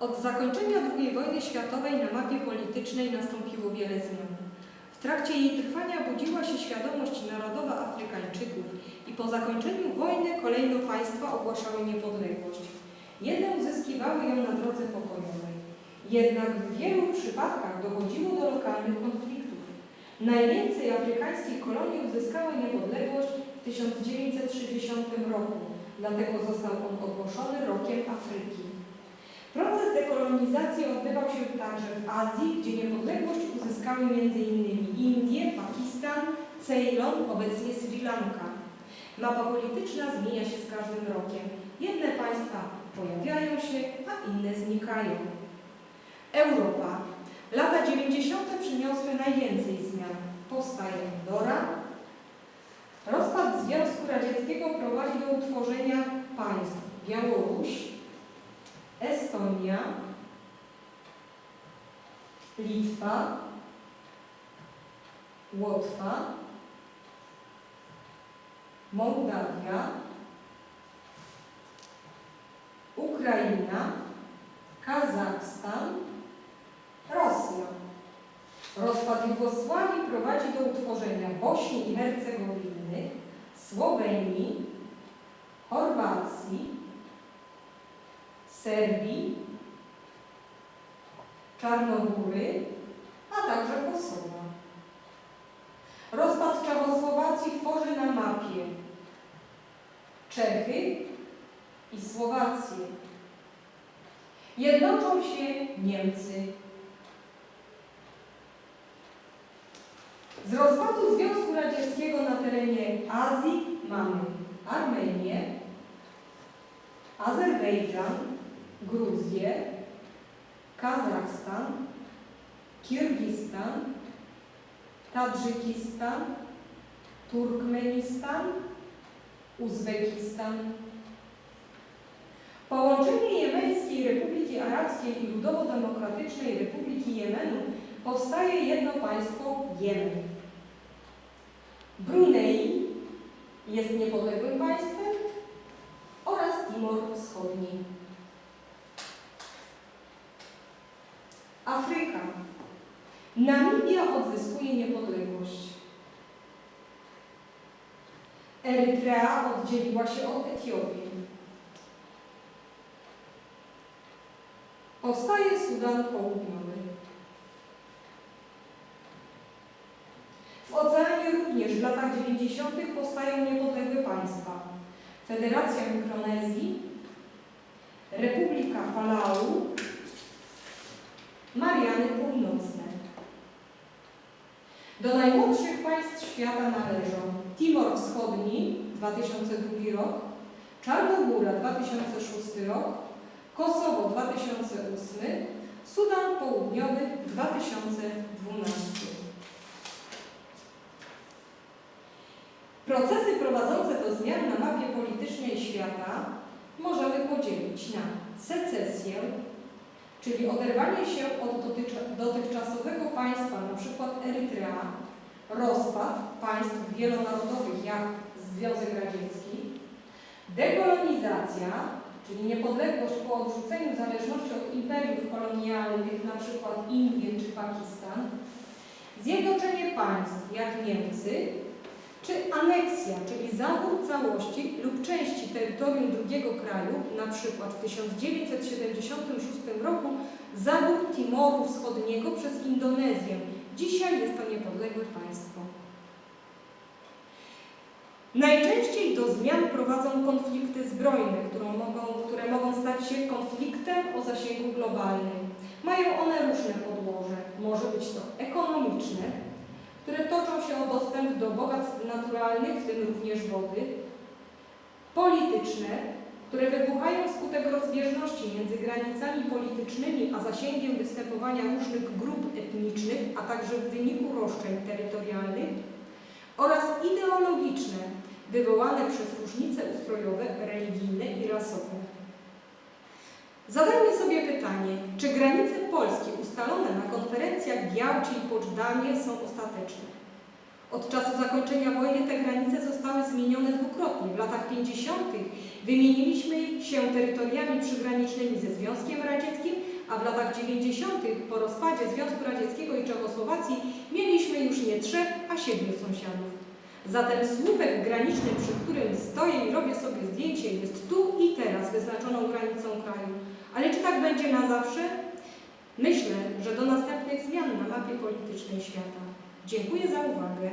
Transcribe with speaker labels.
Speaker 1: Od zakończenia II wojny światowej na mapie politycznej nastąpiło wiele zmian. W trakcie jej trwania budziła się świadomość narodowa Afrykańczyków i po zakończeniu wojny kolejno państwa ogłaszały niepodległość. Jedne uzyskiwały ją na drodze pokojowej. Jednak w wielu przypadkach dochodziło do lokalnych konfliktów. Najwięcej afrykańskich kolonii uzyskały niepodległość w 1960 roku, dlatego został on ogłoszony Rokiem Afryki. Proces dekolonizacji odbywał się także w Azji, gdzie niepodległość uzyskały m.in. Indie, Pakistan, Ceylon, obecnie Sri Lanka. Mapa polityczna zmienia się z każdym rokiem. Jedne państwa pojawiają się, a inne znikają. Europa. Lata 90. przyniosły najwięcej zmian. Powstaje Andora. Rozpad Związku Radzieckiego prowadzi do utworzenia państw Białoruś, Estonia, Litwa, Łotwa, Mołdawia, Ukraina, Kazachstan, Rosja. Rozpad Jugosławii prowadzi do utworzenia Bośni i Hercegowiny, Słowenii, Chorwacji, Serbii, Czarnogóry, a także Kosowa. Rozpad Czechosłowacji tworzy na mapie Czechy i Słowację. Jednoczą się Niemcy. Z rozpadu Związku Radzieckiego na terenie Azji mamy Armenię, Azerbejdżan, Gruzję, Kazachstan, Kirgistan, Tadżykistan, Turkmenistan, Uzbekistan. Połączenie Jemeńskiej Republiki Arabskiej i Ludowo-Demokratycznej Republiki Jemenu powstaje jedno państwo Jemen. Brunei jest niepodległym państwem oraz Timor Wschodni. Afryka. Namibia odzyskuje niepodległość. Erytrea oddzieliła się od Etiopii. Powstaje Sudan Południowy. W oceanie również w latach 90. powstają niepodległe państwa. Federacja Mikronezji, Republika Palau, Mariany Północne. Do najmłodszych państw świata należą Timor Wschodni 2002 rok, Czarnogóra 2006 rok, Kosowo 2008, Sudan Południowy 2012. Procesy prowadzące do zmian na mapie politycznej świata możemy podzielić na secesję, czyli oderwanie się od dotychczasowego państwa, np. Erytrea, rozpad państw wielonarodowych jak Związek Radziecki, dekolonizacja, czyli niepodległość po odrzuceniu zależności od imperiów kolonialnych, np. Indie czy Pakistan, zjednoczenie państw jak Niemcy, czy aneksja, czyli zabór całości lub części terytorium drugiego kraju, na przykład w 1976 roku zabór Timoru Wschodniego przez Indonezję. Dzisiaj jest to niepodległe państwo. Najczęściej do zmian prowadzą konflikty zbrojne, którą mogą, które mogą stać się konfliktem o zasięgu globalnym. Mają one różne podłoże. Może być to ekonomiczne, które toczą się o dostęp do bogactw naturalnych, w tym również wody, polityczne, które wybuchają wskutek rozbieżności między granicami politycznymi a zasięgiem występowania różnych grup etnicznych, a także w wyniku roszczeń terytorialnych, oraz ideologiczne, wywołane przez różnice ustrojowe, religijne i rasowe. Zadajmy sobie pytanie, czy granice Polski ustalone na konferencjach w Jałcie i Poczdamie są ostateczne? Od czasu zakończenia wojny te granice zostały zmienione dwukrotnie. W latach 50. wymieniliśmy się terytoriami przygranicznymi ze Związkiem Radzieckim, a w latach 90. po rozpadzie Związku Radzieckiego i Czechosłowacji mieliśmy już nie trzech, a siedmiu sąsiadów. Zatem słupek graniczny, przy którym stoję i robię sobie zdjęcie, jest tu i teraz wyznaczoną granicą kraju. Ale czy tak będzie na zawsze? Myślę, że do następnych zmian na mapie politycznej świata. Dziękuję za uwagę.